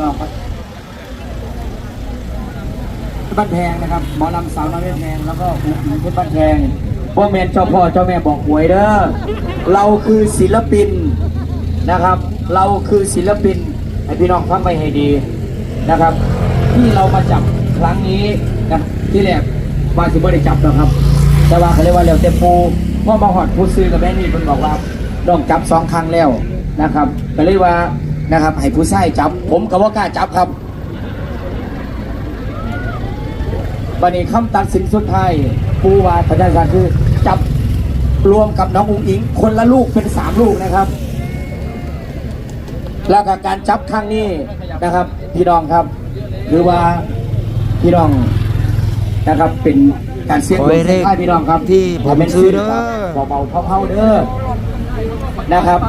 ก็บ้านแพงนะครับหมอลำสาวน้อยเพชรแพงแล้วก็อุ้งอิงเพชรบ้านแพงพ่อแม่เจ้าพ่อเจ้าแม่บอกหวยเด้อเราคือศิลปินนะครับ เราคือศิลปินให้พี่น้องฟังไปให้ดีนะครับ ที่เรามาจับครั้งนี้นะที่แรกว่าสิบ่ได้จับนะครับ แต่ว่าเขาเรียกว่าเร็วเต็มปูพ่อมาหอดผู้ซื้อกับแม่นี่เพิ่นบอกว่าต้องจับสองครั้งแล้วนะครับก็เลยว่า นะครับ ให้ผู้ชายจับ ผมก็ว่ากล้าจับครับบันนี้คำตัดสินสุดท้ายปูวาประชาชนคือจับรวมกับน้องอุ๋งอิง คนละลูกเป็นสามลูกนะครับ แล้วก็การจับครั้งนี้นะครับ พี่น้องครับ หรือว่าพี่น้องนะครับเป็นการเสียงขอให้เลขให้พี่น้องครับที่ผมให้เป็นซื้อเด้อครับเบาๆเผาๆเด้อนะครับ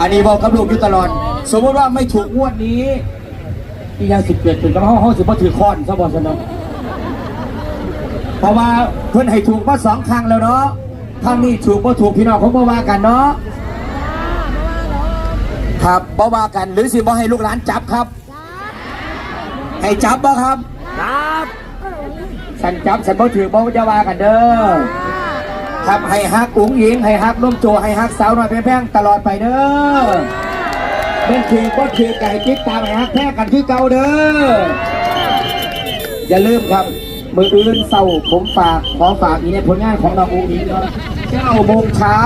อันนี้บอกกับลูกอยู่ตลอด สมมติว่าไม่ถูกงวดนี้อีกอย่างสิบเกิดถึงกับห้องห้องสิบว่าถือค้อนซะบอสนองเพราะว่าเพื่อนให้ถูกมาสองครั้งแล้วเนาะท่านนี่ถูกบ่ถูกพี่น้องเขาบ่ว่ากันเนาะครับบ่ว่ากันหรือสิบ่ให้ลูกหลานจับครับ ให้จับบ่ครับครับสันจับสันบ่ถือบ่จะว่ากันเด้อครับให้ฮักอุ๋งหญิงให้ฮักนุ่มโจให้ฮักสาวน้อยแพงๆตลอดไปเด้อ เป็นถือบ่ถือไก่ติดตามให้ฮักแพ้กันคือเก่าเด้อ อย่าลืมครับ มืออื่นเศร้าผมฝากขอฝากอีกในผลงานของน้องอูอีกเก้าโมงเช้า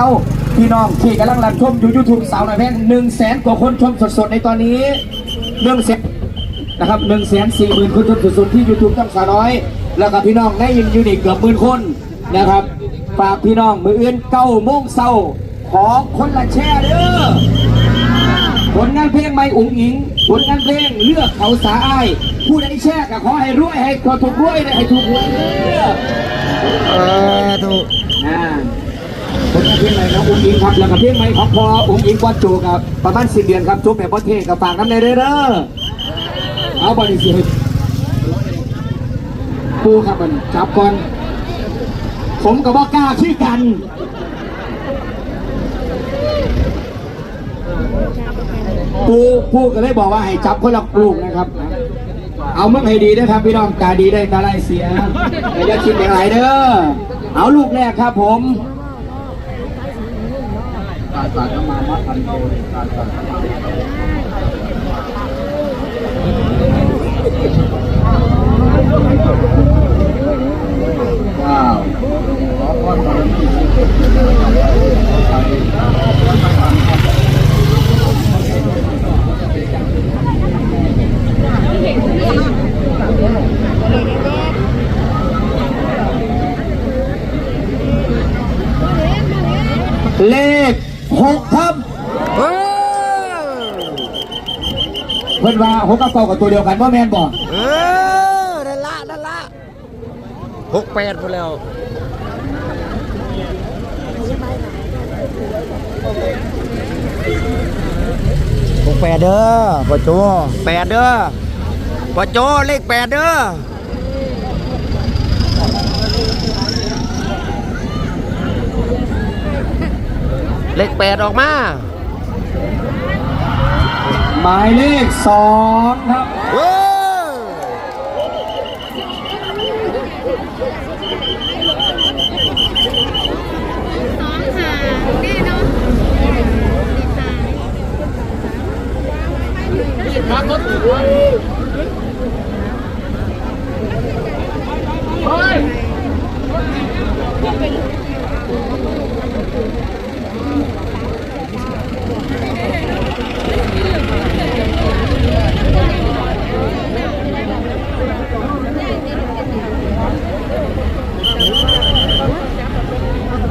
พี่น้องที่กำลังรับชมอยู่ยูทูบสาวหน่อยแพงหนึ่งแสนกว่าคนชมสดๆในตอนนี้หนึ่งแสนนะครับหนึ่งแสนสี่หมื่นคนชมสดๆที่ยูทูบตั้งสาวน้อย แล้วก็พี่น้องในยินยูนิคเกือบหมื่นคนนะครับฝากพี่น้องมืออื่นเก้าโมงเศร้าขอคนละแช่เด้อ ผลงานเพลงไม่อุ๋งอิง ผลงานเพลงเลือกเขาสาอ้ายผู้ใดแช่ก็ขอให้รวยให้ขอถูกรวยให้ถูกหวยเด้อเออถูกอ่าผลงานเพลงใหม่ของอุ๋งอิงครับแล้วก็เพลงใหม่ของพออุ๋งอิงวัดโจครับประมาณสิบเดือนครับจบแบบประเทศกับฝากน้ำในเด้อเด้อเอาบริสุทธิ์ปูครับมันจับก่อนผมกับว่ากล้าขี้กัน ปูปูก็เลยบอกว่าให้จับคนละลูกนะครับ เอาเมื่อให้ดีนะครับ พี่น้องตาดีได้ตาไล่เสียอย่าคิดอย่างไรเด้อเอาลูกแรกครับผมการตัดน้ำมามัดพันโตการตัดน้ำมาว้าวขอพรบารมี เลขหกครับเออเพื่อนว่าหกกับเก้ากับตัวเดียวกันว่าแมนบอกเออนั่นละนั่นละหกแปดพอแล้วหกแปดเด้อปอโจแปดเด้อปอโจเลขแปดเด้อ เลขแปดออกมา หมายเลขสองครับ เว้ย สองหาแน่เนอน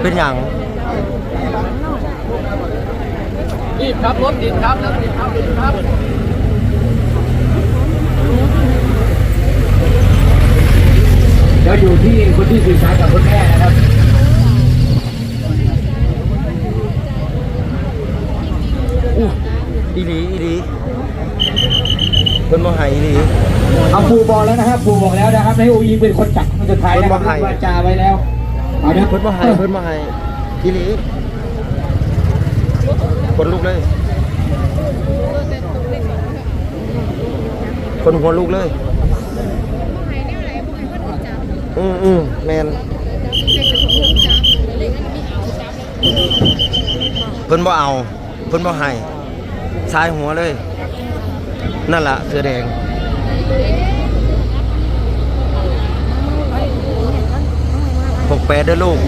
เป็นอย่างรีบครับรถติดครับรถติดครับติดครับเดี๋ยวอยู่ที่คนที่สื่อสารกับคนแม่นะครับอีหลีอีหลีเพิ่นบ่ให้อีหลีเอาปูบอกแล้วนะครับปูบอกแล้วนะครับให้อูยิงเป็นคนจับคนสุดท้ายนะครับคนบ่ให้วาจาไว้แล้ว เอาเดี๋ยวเพิ่นบ่ให้เพิ่นบ่ให้อีหลีคนลุกเลยคนหัวลูกเลยอืมอืมแมนเพิ่นบ่เอา เพิ่นบ่ให้สายหัวเลย นั่นล่ะเสื้อแดง หกแปดเด้อลูก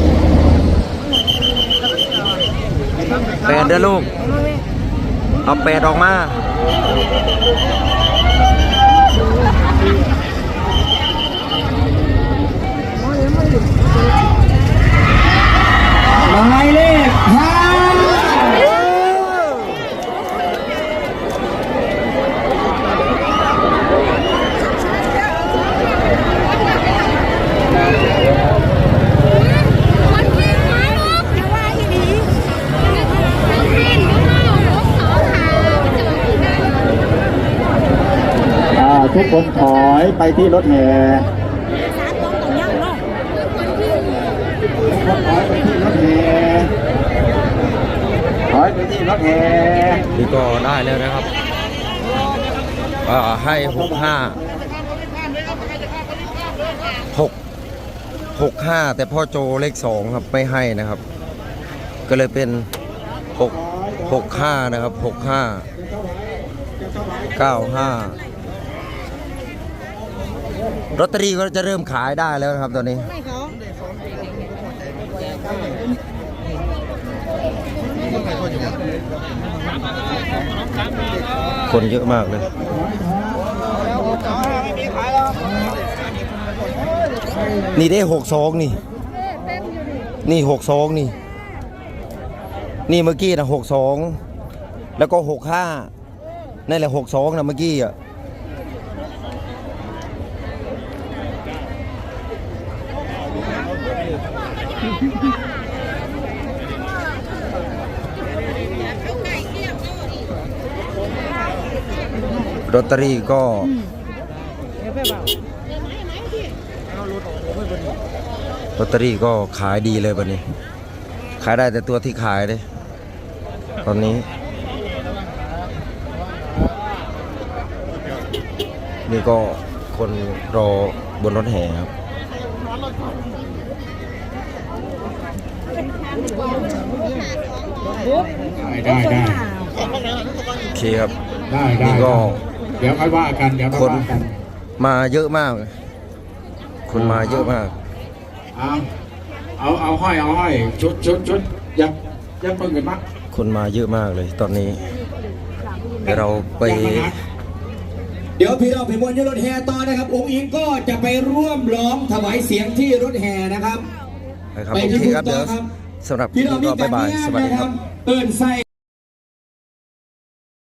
แปดเด้อลูก เอาแปดออกมาหมายเลขห้า คนที่มาลูกแต่ว่าอีนี้ทั้งเล่นทั้งเล่าทั้งสองหาจะมากินได้ อ่าทุกคนถอยไปที่รถแห่สามตรงตรงยังเนาะคนที่ทุกคนถอยไปที่รถแห่ถอยไปที่รถแห่นี่ก็ได้แล้วนะครับอ่าให้หกห้าหกหกห้าแต่พ่อโจเลขสองครับไม่ให้นะครับ ก็เลยเป็นหกหกห้านะครับหกห้าเก้าห้า ลอตเตอรี่ก็จะเริ่มขายได้แล้วนะครับตอนนี้ ไม่เขาคนเยอะมากเลย นี่ได้หกสองนี่เต้นอยู่นี่นี่หกสองนี่ นี่เมื่อกี้นะหกสอง แล้วก็หกห้านั่นแหละหกสองนะเมื่อกี้อะ ลอตเตอรี่ก็ลอตเตอรี่ก็ขายดีเลยบัดนี้ ขายได้แต่ตัวที่ขายเลยตอนนี้นี่ก็คนรอบนรถแห่ครับ ได้ได้โอเคครับ ได้ได้นี่ก็ เดี๋ยวค่อยว่ากันเดี๋ยวคค่อยนว่ากันมาเยอะมากคนมาเยอะมาก เอาเอาเอาห้อยเอาห้อยชุดชุดชุดยับยับเพิ่งกันมั้งคนมาเยอะมากเลย ตอนนี้ เดี๋ยวเราไป เดี๋ยวพี่น้องพี่มวลยรถแห่ต่อนะครับองค์อิงก็จะไปร่วมร้องถวายเสียงที่รถแห่นะครับนะครับไปโอที่เคครับถูกต้เดี๋อยงวครับ สำหรับคลิพี่ปน้องนี้มีก็บ๊ายบาย สวัสดีครับบเอินใส่